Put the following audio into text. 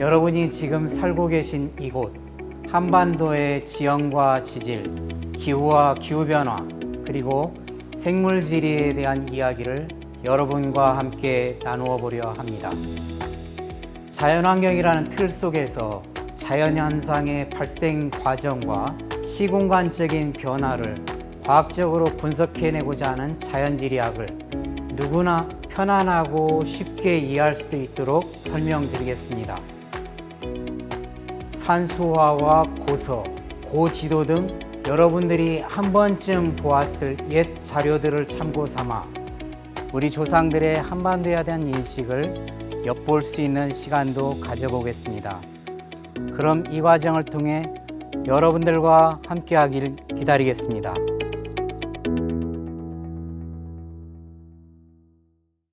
여러분이 지금 살고 계신 이곳 한반도의 지형과 지질, 기후와 기후변화, 그리고 생물 지리에 대한 이야기를 여러분과 함께 나누어 보려 합니다. 자연환경이라는 틀 속에서 자연현상의 발생 과정과 시공간적인 변화를 과학적으로 분석해내고자 하는 자연지리학을 누구나 편안하고 쉽게 이해할 수 있도록 설명드리겠습니다. 산수화와 고서, 고지도 등 여러분들이 한 번쯤 보았을 옛 자료들을 참고 삼아 우리 조상들의 한반도에 대한 인식을 엿볼 수 있는 시간도 가져보겠습니다. 그럼 이 과정을 통해 여러분들과 함께하길 기다리겠습니다.